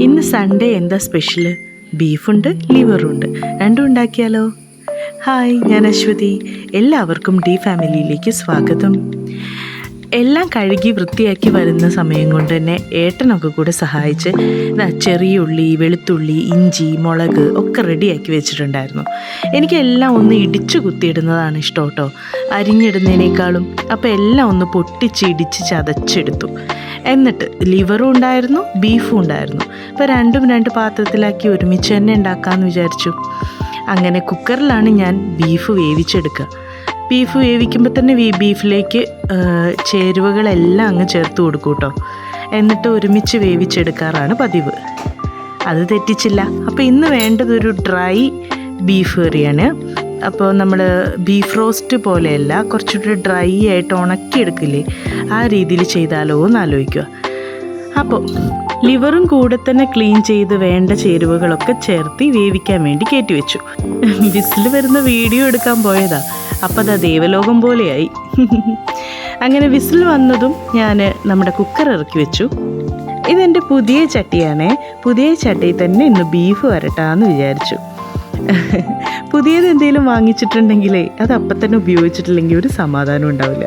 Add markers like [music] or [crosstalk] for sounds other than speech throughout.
ഇന്ന് സൺഡേ എന്താ സ്പെഷ്യൽ ബീഫുണ്ട് ലിവറുണ്ട്. രണ്ടും ഉണ്ടാക്കിയാലോ? ഹായ് ഞാൻ അശ്വതി. എല്ലാവർക്കും ഡി ഫാമിലിയിലേക്ക് സ്വാഗതം. എല്ലാം കഴുകി വൃത്തിയാക്കി വരുന്ന സമയം കൊണ്ട് തന്നെ ഏട്ടനൊക്കെ കൂടെ സഹായിച്ച് ചെറിയ ഉള്ളി വെളുത്തുള്ളി ഇഞ്ചി മുളക് ഒക്കെ റെഡിയാക്കി വെച്ചിട്ടുണ്ടായിരുന്നു. എനിക്കെല്ലാം ഒന്ന് ഇടിച്ചു കുത്തിയിടുന്നതാണ് ഇഷ്ടം കേട്ടോ. അരിഞ്ഞിടുന്നതിനേക്കാളും അപ്പോൾ എല്ലാം ഒന്ന് പൊട്ടിച്ച് ഇടിച്ച് ചതച്ചെടുത്തു. എന്നിട്ട് ലിവറും ഉണ്ടായിരുന്നു ബീഫും ഉണ്ടായിരുന്നു. അപ്പോൾ രണ്ടും രണ്ട് പാത്രത്തിലാക്കി ഒരുമിച്ച് തന്നെ ഉണ്ടാക്കാമെന്ന് വിചാരിച്ചു. അങ്ങനെ കുക്കറിലാണ് ഞാൻ ബീഫ് വേവിച്ചെടുക്കുക. ബീഫ് വേവിക്കുമ്പോൾ തന്നെ ബീഫിലേക്ക് ചേരുവകളെല്ലാം അങ്ങ് ചേർത്ത് കൊടുക്കും കേട്ടോ. എന്നിട്ട് ഒരുമിച്ച് വേവിച്ചെടുക്കാറാണ് പതിവ്. അത് തെറ്റിച്ചില്ല. അപ്പോൾ ഇന്ന് വേണ്ടത് ഒരു ഡ്രൈ ബീഫ് കറിയാണ്. അപ്പോൾ നമ്മൾ ബീഫ് റോസ്റ്റ് പോലെയല്ല കുറച്ചുകൂടി ഡ്രൈ ആയിട്ട് ഉണക്കിയെടുക്കില്ലേ ആ രീതിയിൽ ചെയ്താലോ എന്ന് ആലോചിക്കുക. അപ്പോൾ ലിവറും കൂടെ തന്നെ ക്ലീൻ ചെയ്ത് വേണ്ട ചേരുവകളൊക്കെ ചേർത്തി വേവിക്കാൻ വേണ്ടി കയറ്റി വെച്ചു വിസിൽ വരുന്ന വീഡിയോ എടുക്കാൻ പോയതാ. അപ്പം അതാ ദേവലോകം പോലെയായി. അങ്ങനെ വിസിൽ വന്നതും ഞാൻ നമ്മുടെ കുക്കർ ഇറക്കി വെച്ചു. ഇതെന്റെ പുതിയ ചട്ടിയാണേ. പുതിയ ചട്ടിയിൽ തന്നെ ഇന്ന് ബീഫ് വരട്ടാന്ന് വിചാരിച്ചു. [laughs] പുതിയത് എന്തെങ്കിലും വാങ്ങിച്ചിട്ടുണ്ടെങ്കിലേ അത് അപ്പം തന്നെ ഉപയോഗിച്ചിട്ടില്ലെങ്കിൽ ഒരു സമാധാനം ഉണ്ടാവില്ല.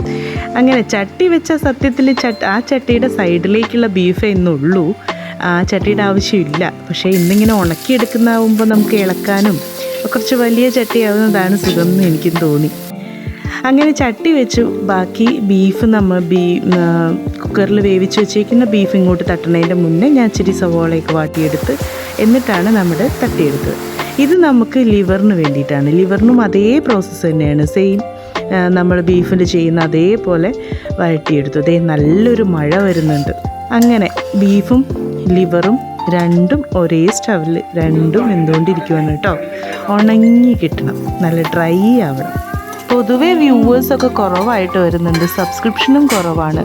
[laughs] അങ്ങനെ ചട്ടി വെച്ച സത്യത്തിൽ ചട്ട ആ ചട്ടിയുടെ സൈഡിലേക്കുള്ള ബീഫേ ഇന്നുള്ളൂ ആ ചട്ടിയുടെ ആവശ്യമില്ല. പക്ഷേ ഇന്നിങ്ങനെ ഉണക്കിയെടുക്കുന്നതാവുമ്പോൾ നമുക്ക് ഇളക്കാനും കുറച്ച് വലിയ ചട്ടിയാവുന്നതാണ് സുഖം എന്ന് എനിക്കും തോന്നി. അങ്ങനെ ചട്ടി വെച്ചു. ബാക്കി ബീഫ് നമ്മൾ ബീ കുക്കറിൽ വേവിച്ച് വെച്ചേക്കുന്ന ബീഫ് ഇങ്ങോട്ട് തട്ടുന്നതിന്റെ മുന്നേ ഞാൻ ഇച്ചിരി സവോളയൊക്കെ വാട്ടിയെടുത്ത് എന്നിട്ടാണ് നമ്മുടെ തട്ടിയെടുത്തത്. ഇത് നമുക്ക് ലിവറിന് വേണ്ടിയിട്ടാണ്. ലിവറിനും അതേ പ്രോസസ്സ് തന്നെയാണ്. സെയിം നമ്മൾ ബീഫിൽ ചെയ്യുന്ന അതേപോലെ വഴറ്റിയെടുത്തു. അതേ നല്ലൊരു മഴ വരുന്നുണ്ട്. അങ്ങനെ ബീഫും ലിവറും രണ്ടും ഒരേ സ്റ്റവിൽ രണ്ടും എന്തുകൊണ്ടിരിക്കുവാണ് കേട്ടോ. ഉണങ്ങി കിട്ടണം. നല്ല ഡ്രൈ ആവണം. പൊതുവേ വ്യൂവേഴ്സൊക്കെ കുറവായിട്ട് വരുന്നുണ്ട്. സബ്സ്ക്രിപ്ഷനും കുറവാണ്.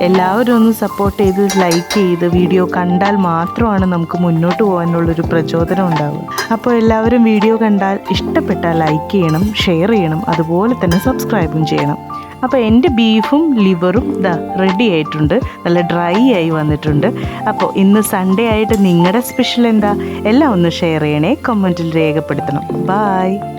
എല്ലാവരും ഒന്ന് സപ്പോർട്ട് ചെയ്ത് ലൈക്ക് ചെയ്ത് വീഡിയോ കണ്ടാൽ മാത്രമാണ് നമുക്ക് മുന്നോട്ട് പോകാനുള്ളൊരു പ്രചോദനം ഉണ്ടാവുക. അപ്പോൾ എല്ലാവരും വീഡിയോ കണ്ടാൽ ഇഷ്ടപ്പെട്ടാൽ ലൈക്ക് ചെയ്യണം ഷെയർ ചെയ്യണം അതുപോലെ തന്നെ സബ്സ്ക്രൈബും ചെയ്യണം. അപ്പോൾ എന്റെ ബീഫും ലിവറും ഇതാ റെഡി ആയിട്ടുണ്ട്. നല്ല ഡ്രൈ ആയി വന്നിട്ടുണ്ട്. അപ്പോൾ ഇന്ന് സൺഡേ ആയിട്ട് നിങ്ങളുടെ സ്പെഷ്യൽ എന്താ? എല്ലാം ഒന്ന് ഷെയർ ചെയ്യണേ. കമന്റിൽ രേഖപ്പെടുത്തണം. ബായ്